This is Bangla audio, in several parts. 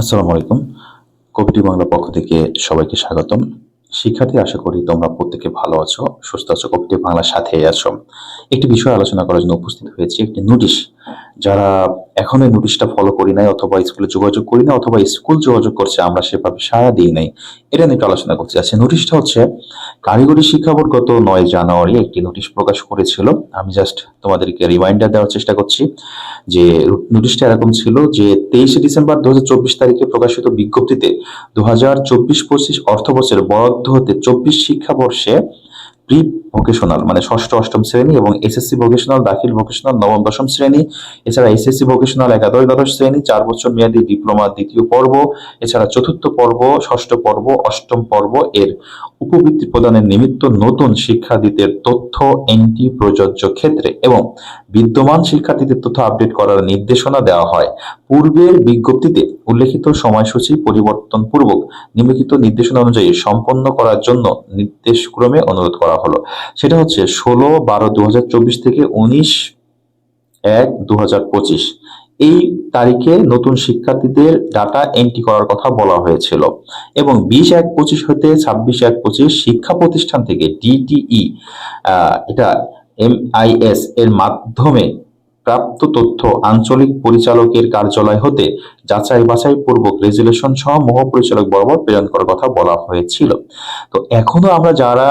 আসসালামু আলাইকুম। কবিটি বাংলা পক্ষ থেকে সবাইকে স্বাগতম। শিক্ষার্থী, আশা করি তোমরা প্রত্যেকে ভালো আছো, সুস্থ আছো, কবিটি বাংলার সাথে আছো। একটি বিষয় আলোচনা করার জন্য উপস্থিত হয়েছে, একটি নোটিশ। যারা এখনও এই নোটিশটা ফলো করি নাই অথবা স্কুলে যোগাযোগ করি না অথবা স্কুল যোগাযোগ করছে, আমরা সেভাবে সাড়া দিই নাই। এটা নিয়ে আলোচনা করতে যাচ্ছি নোটিশটা হচ্ছে, কারিগরি শিক্ষা বোর্ড গত নয় জানুয়ারি একটি নোটিশ প্রকাশ করেছিল। আমি জাস্ট তোমাদেরকে রিমাইন্ডার দেওয়ার চেষ্টা করছি যে নোটিশটা এরকম ছিল যে তেইশে ডিসেম্বর দু হাজার চব্বিশ তারিখে প্রকাশিত বিজ্ঞপ্তিতে দু হাজার চব্বিশ পঁচিশ অর্থ বছরে বরাদ্দ হতে চব্বিশ শিক্ষাবর্ষে প্রি ভোকেশনাল মানে ষষ্ঠ, অষ্টম শ্রেণি এবং এসএসসি ভোকেশনাল দাখিল ভোকেশনাল নবম, দশম শ্রেণি। এছাড়া এসএসসি ভোকেশনাল একাদশ, দ্বাদশ শ্রেণি, চার বছর মেয়াদী ডিপ্লোমা দ্বিতীয় পর্ব। এছাড়া চতুর্থ পর্ব, ষষ্ঠ পর্ব, অষ্টম পর্ব এর উপবৃত্তি প্রদানের নিমিত্ত নতুন শিক্ষার্থীদের তথ্য, এন্ট্রি, প্রযোজ্য ক্ষেত্রে এবং বিদ্যমান শিক্ষার্থীদের তথ্য আপডেট করার নির্দেশনা দেওয়া হয়। পূর্বের বিজ্ঞপ্তিতে উল্লেখিত সময়সূচি পরিবর্তন পূর্বক নিম্নলিখিত নির্দেশনা অনুযায়ী সম্পন্ন করার জন্য নির্দেশক্রমে অনুরোধ করা হলো। সেটা হচ্ছে ষোলো বারো দু থেকে উনিশ এক দু এই তারিখে নতুন শিক্ষার্থীদের ডাটা এন্ট্রি করার কথা বলা হয়েছিল এবং বিশ এক পঁচিশ হতে ছাব্বিশ এক পঁচিশ শিক্ষা প্রতিষ্ঠান থেকে ডিটিই এটা এমআইএস এর মাধ্যমে প্রাপ্ত তথ্য আঞ্চলিক পরিচালকের কার্যালয় হতে যাচাই বাছাই পূর্বক রেজুলেশন সহ মহাপরিচালক বরাবর প্রেরণ করার কথা বলা হয়েছিল। তো এখনও আমরা যারা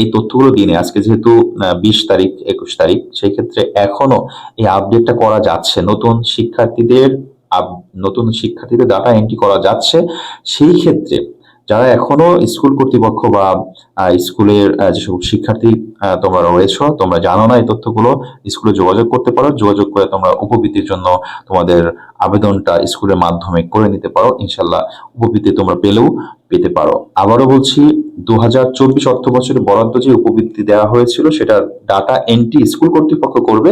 এই তথ্যগুলো দিনে আজকে যেহেতু বিশ তারিখ, একুশ তারিখ, সেই ক্ষেত্রে এখনও এই আপডেটটা করা যাচ্ছে। নতুন শিক্ষার্থীদের নতুন শিক্ষার্থীদের ডাটা এন্ট্রি করা যাচ্ছে। সেই ক্ষেত্রে যারা এখনও স্কুল কর্তৃপক্ষ বা স্কুলের যেসব শিক্ষার্থী তোমরা রয়েছো, তোমরা জানো না এই তথ্যগুলো, স্কুলে যোগাযোগ করতে পারো, যোগাযোগ করে তোমরা উপবৃত্তির জন্য তোমাদের আবেদনটা স্কুলের মাধ্যমে করে নিতে পারো, ইনশাল্লাহ উপবৃত্তি তোমরা পেলেও। পেতে পারো। আবারও বলছি দু হাজার চব্বিশ অর্থ বছরে বরাদ্দ যে উপবৃত্তি দেওয়া হয়েছিল, সেটা ডাটা এন্ট্রি স্কুল কর্তৃপক্ষ করবে।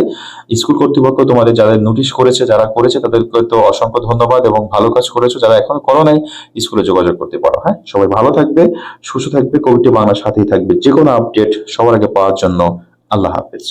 স্কুল কর্তৃপক্ষ তোমাদের যাদের নোটিশ করেছে, যারা করেছে, তাদেরকে তো অসংখ্য ধন্যবাদ এবং ভালো কাজ করেছ। যারা এখন করো নাই স্কুলে যোগাযোগ করতে পারো হ্যাঁ? সবাই ভালো থাকবে, সুস্থ থাকবে, কবিটি বাংলার সাথেই থাকবে। যে কোনো আপডেট সবার আগে পাওয়ার জন্য আল্লাহ হাফেজ।